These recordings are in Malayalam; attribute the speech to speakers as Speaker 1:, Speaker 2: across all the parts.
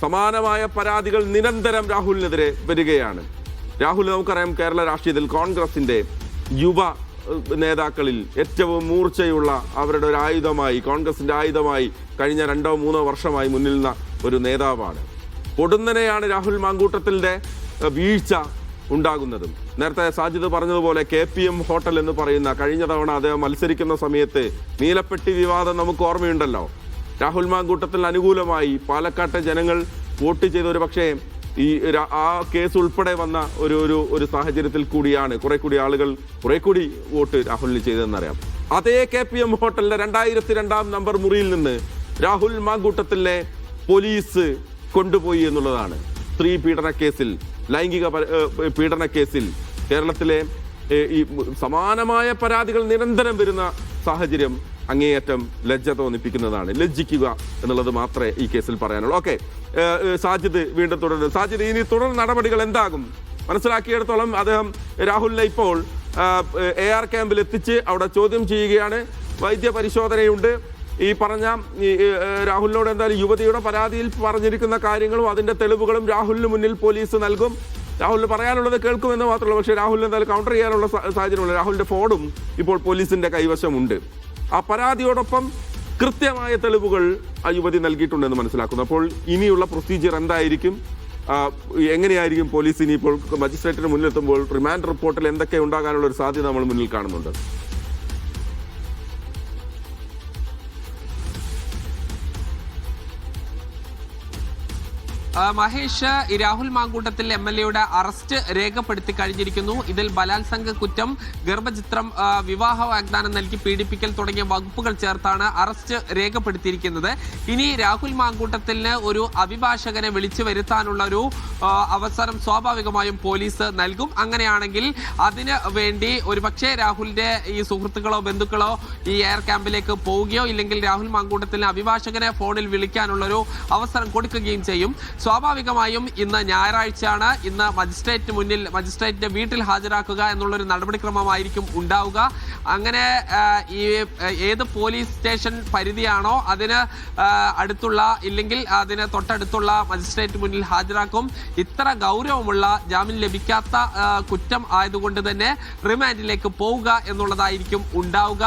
Speaker 1: സമാനമായ പരാതികൾ നിരന്തരം രാഹുലിനെതിരെ വരികയാണ്. രാഹുൽ നമുക്കറിയാം കേരള രാഷ്ട്രീയത്തിൽ കോൺഗ്രസിന്റെ യുവ നേതാക്കളിൽ ഏറ്റവും മൂർച്ചയുള്ള അവരുടെ ഒരു ആയുധമായി കോൺഗ്രസിന്റെ ആയുധമായി കഴിഞ്ഞ രണ്ടോ മൂന്നോ വർഷമായി മുന്നിൽ നിന്ന ഒരു നേതാവാണ്. പൊടുന്നനെയാണ് രാഹുൽ മാങ്കൂട്ടത്തിന്റെ വീഴ്ച ഉണ്ടാകുന്നതും. നേരത്തെ സാജിദ് പറഞ്ഞതുപോലെ കെ പി എം ഹോട്ടൽ എന്ന് പറയുന്ന കഴിഞ്ഞ തവണ അദ്ദേഹം മത്സരിക്കുന്ന സമയത്ത് നീലപ്പെട്ടി വിവാദം നമുക്ക് ഓർമ്മയുണ്ടല്ലോ. രാഹുൽ മാങ്കൂട്ടത്തിന് അനുകൂലമായി പാലക്കാട്ടെ ജനങ്ങൾ വോട്ട് ചെയ്ത ഒരു പക്ഷേ ഈ ആ കേസ് ഉൾപ്പെടെ വന്ന ഒരു ഒരു ഒരു സാഹചര്യത്തിൽ കൂടിയാണ്. കുറെ കൂടി ആളുകൾ കുറെ കൂടി വോട്ട് രാഹുലിന് ചെയ്തതെന്നറിയാം. അതേ കെ പി എം ഹോട്ടലിലെ രണ്ടായിരത്തി രണ്ടാം നമ്പർ മുറിയിൽ നിന്ന് രാഹുൽ മാങ്കൂട്ടത്തിലെ പോലീസ് കൊണ്ടുപോയി എന്നുള്ളതാണ്. സ്ത്രീ പീഡന കേസിൽ ലൈംഗിക പീഡന കേസിൽ കേരളത്തിലെ ഈ സമാനമായ പരാതികൾ നിരന്തരം വരുന്ന സാഹചര്യം അങ്ങേയറ്റം ലജ്ജ തോന്നിപ്പിക്കുന്നതാണ്. ലജ്ജിക്കുക എന്നുള്ളത് മാത്രമേ ഈ കേസിൽ പറയാനുള്ളൂ. ഓക്കെ. സാജിദ് വീണ്ടും തുടരുന്നു. സാജിദ് ഇനി തുടർ നടപടികൾ എന്താകും? മനസ്സിലാക്കിയിടത്തോളം അദ്ദേഹം രാഹുലിനെ ഇപ്പോൾ എ ആർ ക്യാമ്പിൽ എത്തിച്ച് അവിടെ ചോദ്യം ചെയ്യുകയാണ്. വൈദ്യ പരിശോധനയുണ്ട്. ഈ പറഞ്ഞ രാഹുലിനോട് എന്തായാലും യുവതിയുടെ പരാതിയിൽ പറഞ്ഞിരിക്കുന്ന കാര്യങ്ങളും അതിന്റെ തെളിവുകളും രാഹുലിന് മുന്നിൽ പോലീസ് നൽകും. രാഹുലിന് പറയാനുള്ളത് കേൾക്കുമെന്ന് മാത്രമല്ല പക്ഷേ രാഹുലിന് എന്തായാലും കൗണ്ടർ ചെയ്യാനുള്ള സാ- സാഹചര്യമുണ്ട് രാഹുലിന്റെ ഫോണും ഇപ്പോൾ പോലീസിന്റെ കൈവശമുണ്ട്. ആ പരാതിയോടൊപ്പം കൃത്യമായ തെളിവുകൾ ആ യുവതി നൽകിയിട്ടുണ്ടെന്ന് മനസ്സിലാക്കുന്നു. അപ്പോൾ ഇനിയുള്ള പ്രൊസീജിയർ എന്തായിരിക്കും? എങ്ങനെയായിരിക്കും പോലീസ് ഇനിയിപ്പോൾ മജിസ്ട്രേറ്റിന് മുന്നിലെത്തുമ്പോൾ റിമാൻഡ് റിപ്പോർട്ടിൽ എന്തൊക്കെ ഉണ്ടാകാനുള്ള ഒരു സാധ്യത നമ്മൾ മുന്നിൽ കാണുന്നുണ്ട്?
Speaker 2: മഹേഷ് രാഹുൽ മാങ്കൂട്ടത്തിൽ എം എൽ എയുടെ അറസ്റ്റ് രേഖപ്പെടുത്തി കഴിഞ്ഞിരിക്കുന്നു. ഇതിൽ ബലാത്സംഗ കുറ്റം ഗർഭചിത്രം വിവാഹ വാഗ്ദാനം നൽകി പീഡിപ്പിക്കൽ തുടങ്ങിയ വകുപ്പുകൾ ചേർത്താണ് അറസ്റ്റ് രേഖപ്പെടുത്തിയിരിക്കുന്നത്. ഇനി രാഹുൽ മാങ്കൂട്ടത്തിന് ഒരു അഭിഭാഷകനെ വിളിച്ചു വരുത്താനുള്ള ഒരു അവസരം സ്വാഭാവികമായും പോലീസ് നൽകും. അങ്ങനെയാണെങ്കിൽ അതിന് വേണ്ടി ഒരുപക്ഷെ രാഹുലിന്റെ ഈ സുഹൃത്തുക്കളോ ബന്ധുക്കളോ ഈ എയർ ക്യാമ്പിലേക്ക് പോവുകയോ ഇല്ലെങ്കിൽ രാഹുൽ മാങ്കൂട്ടത്തിന് അഭിഭാഷകനെ ഫോണിൽ വിളിക്കാനുള്ള ഒരു അവസരം കൊടുക്കുകയും ചെയ്യും. സ്വാഭാവികമായും ഇന്ന് ഞായറാഴ്ചയാണ്. ഇന്ന് മജിസ്ട്രേറ്റ് മുന്നിൽ മജിസ്ട്രേറ്റിന്റെ വീട്ടിൽ ഹാജരാക്കുക എന്നുള്ളൊരു നടപടിക്രമമായിരിക്കും ഉണ്ടാവുക. അങ്ങനെ ഈ ഏത് പോലീസ് സ്റ്റേഷൻ പരിധിയാണോ അതിന് അടുത്തുള്ള ഇല്ലെങ്കിൽ അതിന് തൊട്ടടുത്തുള്ള മജിസ്ട്രേറ്റ് മുന്നിൽ ഹാജരാക്കും. ഇത്ര ഗൗരവമുള്ള ജാമ്യം ലഭിക്കാത്ത കുറ്റം ആയതുകൊണ്ട് തന്നെ റിമാൻഡിലേക്ക് പോവുക എന്നുള്ളതായിരിക്കും ഉണ്ടാവുക.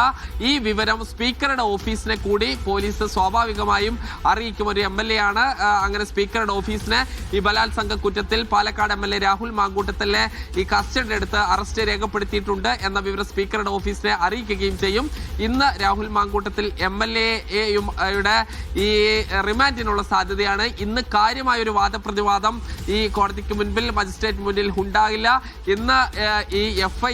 Speaker 2: ഈ വിവരം സ്പീക്കറുടെ ഓഫീസിനെ കൂടി പോലീസ് സ്വാഭാവികമായും അറിയിക്കും. ഒരു എം എൽ എ ആണ് അങ്ങനെ സ്പീക്കറുടെ ഓഫീസിനെ ഈ ബലാത്സംഗ കുറ്റത്തിൽ Palakkad M L A Rahul മാങ്കൂട്ടത്തിലെ ഈ കസ്റ്റഡി എടുത്ത് അറസ്റ്റ് രേഖപ്പെടുത്തിയിട്ടുണ്ട് എന്ന വിവരം സ്പീക്കറുടെ ഓഫീസിനെ അറിയിക്കുകയും ചെയ്യും. ഇന്ന് രാഹുൽ മാങ്കൂട്ടത്തിൽ എം എൽ എയും ഈ റിമാൻഡിനുള്ള സാധ്യതയാണ്. ഇന്ന് കാര്യമായ ഒരു വാദപ്രതിവാദം ഈ കോടതിക്ക് മുൻപിൽ മജിസ്ട്രേറ്റ് മുന്നിൽ ഉണ്ടാകില്ല. ഇന്ന് ഈ എഫ്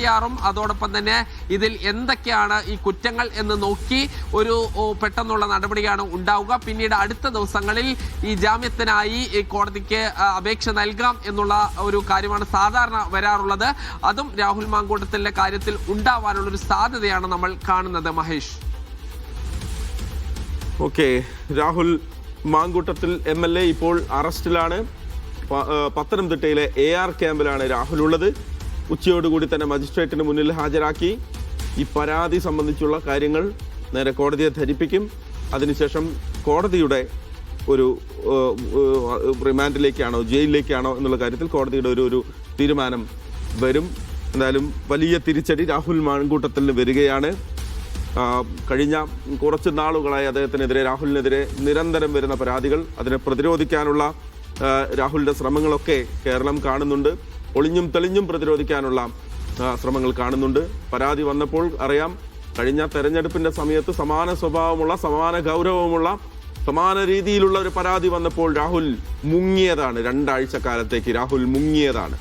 Speaker 2: അതോടൊപ്പം തന്നെ ഇതിൽ എന്തൊക്കെയാണ് ഈ കുറ്റങ്ങൾ എന്ന് നോക്കി ഒരു പെട്ടെന്നുള്ള നടപടിയാണ് ഉണ്ടാവുക. പിന്നീട് അടുത്ത ദിവസങ്ങളിൽ ഈ ജാമ്യത്തിനായി ഈ കോടതിക്ക് അപേക്ഷ നൽകാം എന്നുള്ള ഒരു കാര്യമാണ് സാധാരണ വരാറുള്ളത്. അതും രാഹുൽ മാങ്കൂട്ടത്തിന്റെ കാര്യത്തിൽ ഉണ്ടാവാനുള്ള ഒരു സാധ്യതയാണ് നമ്മൾ കാണുന്നത് Mahesh.
Speaker 1: Okay. Rahul Mankoottathil M L A ഇപ്പോൾ അറസ്റ്റിലാണ്. പത്തനംതിട്ടയിലെ എ ആർ ക്യാമ്പിലാണ് രാഹുൽ ഉള്ളത്. ഉച്ചയോടുകൂടി തന്നെ മജിസ്ട്രേറ്റിന് മുന്നിൽ ഹാജരാക്കി. ഈ പരാതി സംബന്ധിച്ചുള്ള കാര്യങ്ങൾ നേരെ കോടതിയെ ധരിപ്പിക്കും. അതിനുശേഷം കോടതിയുടെ ഒരു റിമാൻഡിലേക്കാണോ ജയിലിലേക്കാണോ എന്നുള്ള കാര്യത്തിൽ കോടതിയുടെ ഒരു ഒരു തീരുമാനം വരും. എന്തായാലും വലിയ തിരിച്ചടി രാഹുൽ മാങ്കൂട്ടത്തിന് വരികയാണ്. കഴിഞ്ഞ കുറച്ച് നാളുകളായി അദ്ദേഹത്തിനെതിരെ രാഹുലിനെതിരെ നിരന്തരം വരുന്ന പരാതികൾ അതിനെ പ്രതിരോധിക്കാനുള്ള രാഹുലിന്റെ ശ്രമങ്ങളൊക്കെ കേരളം കാണുന്നുണ്ട്. ഒളിഞ്ഞും തെളിഞ്ഞും പ്രതിരോധിക്കാനുള്ള ശ്രമങ്ങൾ കാണുന്നുണ്ട്. പരാതി വന്നപ്പോൾ അറിയാം കഴിഞ്ഞ തെരഞ്ഞെടുപ്പിന്റെ സമയത്ത് സമാന സ്വഭാവമുള്ള സമാന ഗൗരവമുള്ള സമാന രീതിയിലുള്ള ഒരു പരാതി വന്നപ്പോൾ രാഹുൽ മുങ്ങിയതാണ്. രണ്ടാഴ്ച കാലത്തേക്ക് രാഹുൽ മുങ്ങിയതാണ്.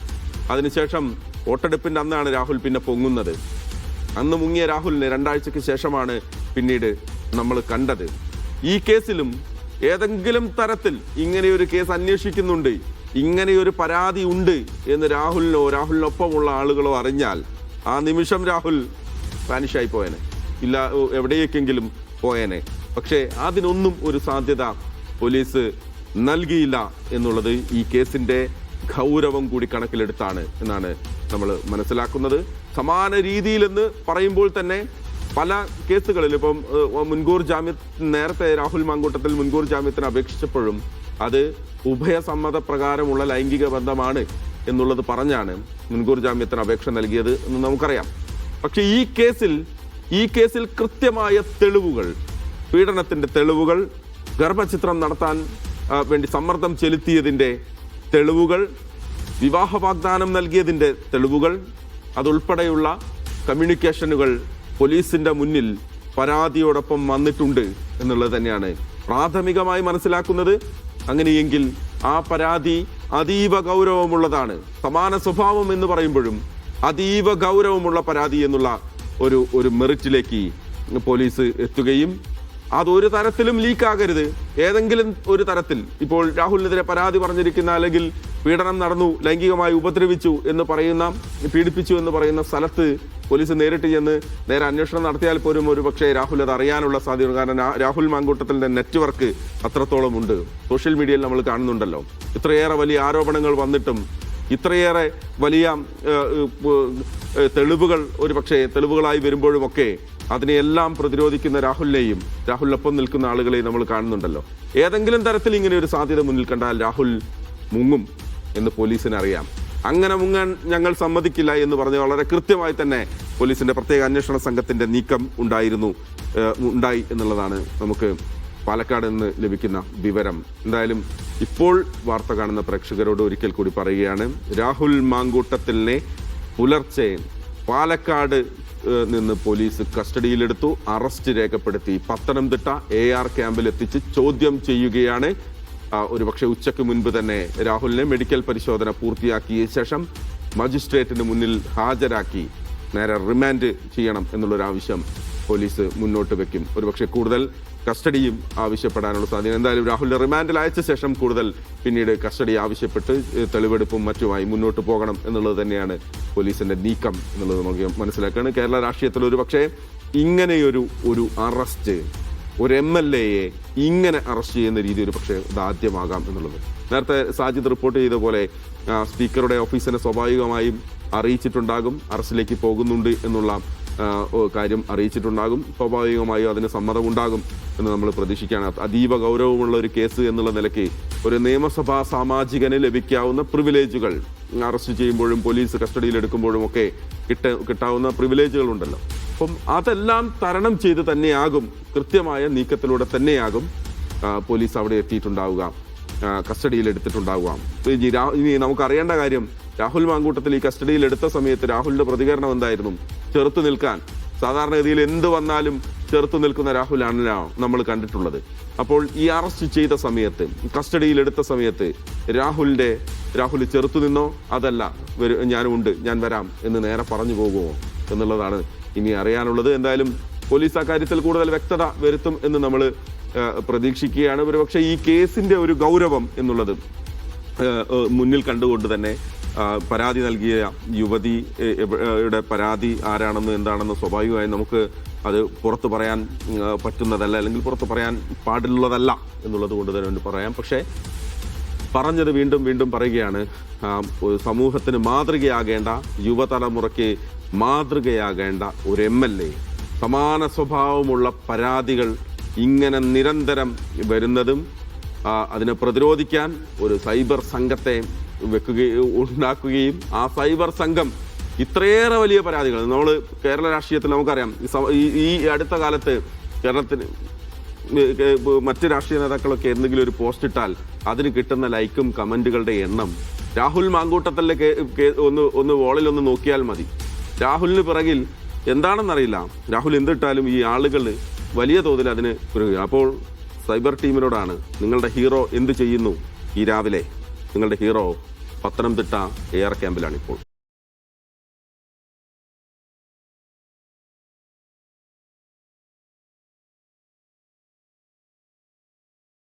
Speaker 1: അതിനുശേഷം വോട്ടെടുപ്പിന്റെ അന്നാണ് രാഹുൽ പിന്നെ പൊങ്ങുന്നത്. അന്ന് മുങ്ങിയ രാഹുലിനെ രണ്ടാഴ്ചക്ക് ശേഷമാണ് പിന്നീട് നമ്മൾ കണ്ടത്. ഈ കേസിലും ഏതെങ്കിലും തരത്തിൽ ഇങ്ങനെയൊരു കേസ് അന്വേഷിക്കുന്നുണ്ട്. ഇങ്ങനെയൊരു പരാതി ഉണ്ട് എന്ന് രാഹുലിനോ രാഹുലിനൊപ്പമുള്ള ആളുകളോ അറിഞ്ഞാൽ ആ നിമിഷം രാഹുൽ വാനിഷായി പോയേനെ. ഇല്ല എവിടെയൊക്കെങ്കിലും പോയേനെ. പക്ഷേ അതിനൊന്നും ഒരു സാധ്യത പോലീസ് നൽകിയില്ല എന്നുള്ളത് ഈ കേസിന്റെ ഗൗരവം കൂടി കണക്കിലെടുത്താണ് എന്നാണ് നമ്മൾ മനസ്സിലാക്കുന്നത്. സമാന രീതിയിലെന്ന് പറയുമ്പോൾ തന്നെ പല കേസുകളിൽ ഇപ്പം മുൻകൂർ ജാമ്യ നേരത്തെ രാഹുൽ മാങ്കൂട്ടത്തിൽ മുൻകൂർ ജാമ്യത്തിന് അപേക്ഷിച്ചപ്പോഴും അത് ഉഭയസമ്മത പ്രകാരമുള്ള ലൈംഗിക ബന്ധമാണ് എന്നുള്ളത് പറഞ്ഞാണ് മുൻകൂർ ജാമ്യത്തിന് അപേക്ഷ നൽകിയത് എന്ന് നമുക്കറിയാം. പക്ഷേ ഈ കേസിൽ ഈ കേസിൽ കൃത്യമായ തെളിവുകൾ പീഡനത്തിന്റെ തെളിവുകൾ ഗർഭചിത്രം നടത്താൻ വേണ്ടി സമ്മർദ്ദം ചെലുത്തിയതിന്റെ തെളിവുകൾ വിവാഹ വാഗ്ദാനം നൽകിയതിന്റെ തെളിവുകൾ അതുൾപ്പെടെയുള്ള കമ്മ്യൂണിക്കേഷനുകൾ പോലീസിന്റെ മുന്നിൽ പരാതിയോടൊപ്പം വന്നിട്ടുണ്ട് എന്നുള്ളത് തന്നെയാണ് പ്രാഥമികമായി മനസ്സിലാക്കുന്നത്. അങ്ങനെയെങ്കിൽ ആ പരാതി അതീവ ഗൗരവമുള്ളതാണ്. സമാന സ്വഭാവം എന്ന് പറയുമ്പോഴും അതീവ ഗൗരവമുള്ള പരാതി എന്നുള്ള ഒരു ഒരു മെറിറ്റിലേക്ക് പോലീസ് എത്തുകയും അതൊരു തരത്തിലും ലീക്കാകരുത്. ഏതെങ്കിലും ഒരു തരത്തിൽ. ഇപ്പോൾ രാഹുലിനെതിരെ പരാതി പറഞ്ഞിരിക്കുന്ന അല്ലെങ്കിൽ പീഡനം നടന്നു ലൈംഗികമായി ഉപദ്രവിച്ചു എന്ന് പറയുന്ന പീഡിപ്പിച്ചു എന്ന് പറയുന്ന സ്ഥലത്ത് പോലീസ് നേരിട്ട് ചെന്ന് നേരെ അന്വേഷണം നടത്തിയാൽ പോലും ഒരു പക്ഷേ രാഹുൽ അത് അറിയാനുള്ള സാധ്യത കാരണം രാഹുൽ മാങ്കൂട്ടത്തിന്റെ നെറ്റ്വർക്ക് അത്രത്തോളം ഉണ്ട് സോഷ്യൽ മീഡിയയിൽ നമ്മൾ കാണുന്നുണ്ടല്ലോ. ഇത്രയേറെ വലിയ ആരോപണങ്ങൾ വന്നിട്ടും ഇത്രയേറെ വലിയ തെളിവുകൾ ഒരു പക്ഷേ തെളിവുകളായി വരുമ്പോഴുമൊക്കെ അതിനെയെല്ലാം പ്രതിരോധിക്കുന്ന രാഹുലിനെയും രാഹുലിനൊപ്പം നിൽക്കുന്ന ആളുകളെയും നമ്മൾ കാണുന്നുണ്ടല്ലോ. ഏതെങ്കിലും തരത്തിൽ ഇങ്ങനെ ഒരു സാധ്യത മുന്നിൽ കണ്ടാൽ രാഹുൽ മുങ്ങും എന്ന് പോലീസിന് അറിയാം. അങ്ങനെ മുങ്ങാൻ ഞങ്ങൾ സമ്മതിക്കില്ല എന്ന് പറഞ്ഞ് വളരെ കൃത്യമായി തന്നെ പോലീസിന്റെ പ്രത്യേക അന്വേഷണ സംഘത്തിന്റെ നീക്കം ഉണ്ടായിരുന്നു ഉണ്ടായി എന്നുള്ളതാണ് നമുക്ക് പാലക്കാട് നിന്ന് ലഭിക്കുന്ന വിവരം. എന്തായാലും ഇപ്പോൾ വാർത്ത കാണുന്ന പ്രേക്ഷകരോട് ഒരിക്കൽ കൂടി പറയുകയാണ് രാഹുൽ മാങ്കൂട്ടത്തിലിനെ പുലർച്ചെ പാലക്കാട് നിന്ന് പോലീസ് കസ്റ്റഡിയിലെടുത്തു. അറസ്റ്റ് രേഖപ്പെടുത്തി. പത്തനംതിട്ട എ ആർ ക്യാമ്പിൽ എത്തിച്ച് ചോദ്യം ചെയ്യുകയാണ്. ഒരുപക്ഷെ ഉച്ചയ്ക്ക് മുൻപ് തന്നെ രാഹുലിനെ മെഡിക്കൽ പരിശോധന പൂർത്തിയാക്കിയ ശേഷം മജിസ്ട്രേറ്റിന് മുന്നിൽ ഹാജരാക്കി. നേരെ റിമാൻഡ് ചെയ്യണം എന്നുള്ളൊരു ആവശ്യം പോലീസ് മുന്നോട്ട് വെക്കും. ഒരുപക്ഷെ കൂടുതൽ കസ്റ്റഡിയും ആവശ്യപ്പെടാനുള്ള സാധ്യത. എന്തായാലും രാഹുലിന്റെ റിമാൻഡിൽ അയച്ച ശേഷം കൂടുതൽ പിന്നീട് കസ്റ്റഡി ആവശ്യപ്പെട്ട് തെളിവെടുപ്പും മറ്റുമായി മുന്നോട്ട് പോകണം എന്നുള്ളത് തന്നെയാണ് പോലീസിന്റെ നീക്കം എന്നുള്ളത് നമുക്ക് മനസ്സിലാക്കുകയാണ് കേരള രാഷ്ട്രീയത്തിൽ ഒരു പക്ഷേ ഇങ്ങനെയൊരു ഒരു അറസ്റ്റ് ഒരു എം എൽ എയെ ഇങ്ങനെ അറസ്റ്റ് ചെയ്യുന്ന രീതി ഒരു പക്ഷേ ഇതാദ്യമാകാം എന്നുള്ളത്. നേരത്തെ സാജിദ് റിപ്പോർട്ട് ചെയ്ത പോലെ സ്പീക്കറുടെ ഓഫീസിനെ സ്വാഭാവികമായും അറിയിച്ചിട്ടുണ്ടാകും അറസ്റ്റിലേക്ക് പോകുന്നുണ്ട് എന്നുള്ള കാര്യം അറിയിച്ചിട്ടുണ്ടാകും. സ്വാഭാവികമായും അതിന് സമ്മതമുണ്ടാകും എന്ന് നമ്മൾ പ്രതീക്ഷിക്കുകയാണ്. അതീവ ഗൗരവമുള്ള ഒരു കേസ് എന്നുള്ള നിലയ്ക്ക് ഒരു നിയമസഭാ സാമാജികന് ലഭിക്കാവുന്ന പ്രിവിലേജുകൾ അറസ്റ്റ് ചെയ്യുമ്പോഴും പോലീസ് കസ്റ്റഡിയിൽ എടുക്കുമ്പോഴും ഒക്കെ കിട്ട കിട്ടാവുന്ന പ്രിവിലേജുകൾ ഉണ്ടല്ലോ അപ്പം അതെല്ലാം തരണം ചെയ്ത് തന്നെയാകും കൃത്യമായ നീക്കത്തിലൂടെ തന്നെയാകും പോലീസ് അവിടെ എത്തിയിട്ടുണ്ടാവുക. കസ്റ്റഡിയിൽ എടുത്തിട്ടുണ്ടാവുക. ഇനി രാ- ഇനി നമുക്ക് അറിയേണ്ട കാര്യം രാഹുൽ മാങ്കൂട്ടത്തിൽ ഈ കസ്റ്റഡിയിൽ എടുത്ത സമയത്ത് രാഹുലിന്റെ പ്രതികരണം എന്തായിരുന്നു? ചെറുത്തു നിൽക്കാൻ. സാധാരണഗതിയിൽ എന്ത് വന്നാലും ചെറുത്തു നിൽക്കുന്ന രാഹുലാണ് നമ്മൾ കണ്ടിട്ടുള്ളത്. അപ്പോൾ ഈ അറസ്റ്റ് ചെയ്ത സമയത്ത് കസ്റ്റഡിയിൽ എടുത്ത സമയത്ത് രാഹുലിന്റെ രാഹുൽ ചെറുത്തു നിന്നോ? അതല്ല ഞാനുണ്ട് ഞാൻ വരാം എന്ന് നേരെ പറഞ്ഞു പോകുമോ എന്നുള്ളതാണ് ഇനി അറിയാനുള്ളത്. എന്തായാലും പോലീസ് അക്കാര്യത്തിൽ കൂടുതൽ വ്യക്തത വരുത്തും എന്ന് നമ്മൾ പ്രതീക്ഷിക്കുകയാണ്. ഒരുപക്ഷെ ഈ കേസിന്റെ ഒരു ഗൗരവം എന്നുള്ളത് മുന്നിൽ കണ്ടുകൊണ്ട് തന്നെ പരാതി നൽകിയ യുവതി ഏഹ്, എവ- ഏഹ്, യുടെ പരാതി ആരാണെന്ന് എന്താണെന്ന് സ്വാഭാവികമായി നമുക്ക് അത് പുറത്ത് പറയാൻ പറ്റുന്നതല്ല അല്ലെങ്കിൽ പുറത്ത് പറയാൻ പാടുള്ളതല്ല എന്നുള്ളത് കൊണ്ട് തന്നെ പറയാം. പക്ഷേ പറഞ്ഞത് വീണ്ടും വീണ്ടും പറയുകയാണ് സമൂഹത്തിന് മാതൃകയാകേണ്ട യുവതലമുറയ്ക്ക് മാതൃകയാകേണ്ട ഒരു എം എൽ എ. സമാന സ്വഭാവമുള്ള പരാതികൾ ഇങ്ങനെ നിരന്തരം വരുന്നതും അതിനെ പ്രതിരോധിക്കാൻ ഒരു സൈബർ സംഘത്തെ വെക്കുകയും ഉണ്ടാക്കുകയും ആ സൈബർ സംഘം ഇത്രയേറെ വലിയ പരാതികൾ. നമ്മൾ കേരള രാഷ്ട്രീയത്തിൽ നമുക്കറിയാം ഈ അടുത്ത കാലത്ത് കേരളത്തിന് മറ്റ് രാഷ്ട്രീയ നേതാക്കളൊക്കെ എന്തെങ്കിലും ഒരു പോസ്റ്റ് ഇട്ടാൽ അതിന് കിട്ടുന്ന ലൈക്കും കമന്റുകളുടെ എണ്ണം രാഹുൽ കേ- ഒന്ന് ഒന്ന് വോളിൽ ഒന്ന് നോക്കിയാൽ മതി. രാഹുലിന് പിറകിൽ എന്താണെന്നറിയില്ല. രാഹുൽ എന്തിട്ടാലും ഈ ആളുകൾ വലിയ തോതിൽ അതിന് ഒരു അപ്പോൾ സൈബർ ടീമിനോടാണ് നിങ്ങളുടെ ഹീറോ എന്ത് ചെയ്യുന്നു ഈ രാവിലെ? നിങ്ങളുടെ ഹീറോ പത്തനംതിട്ട എയർ ക്യാമ്പിലാണ് ഇപ്പോൾ.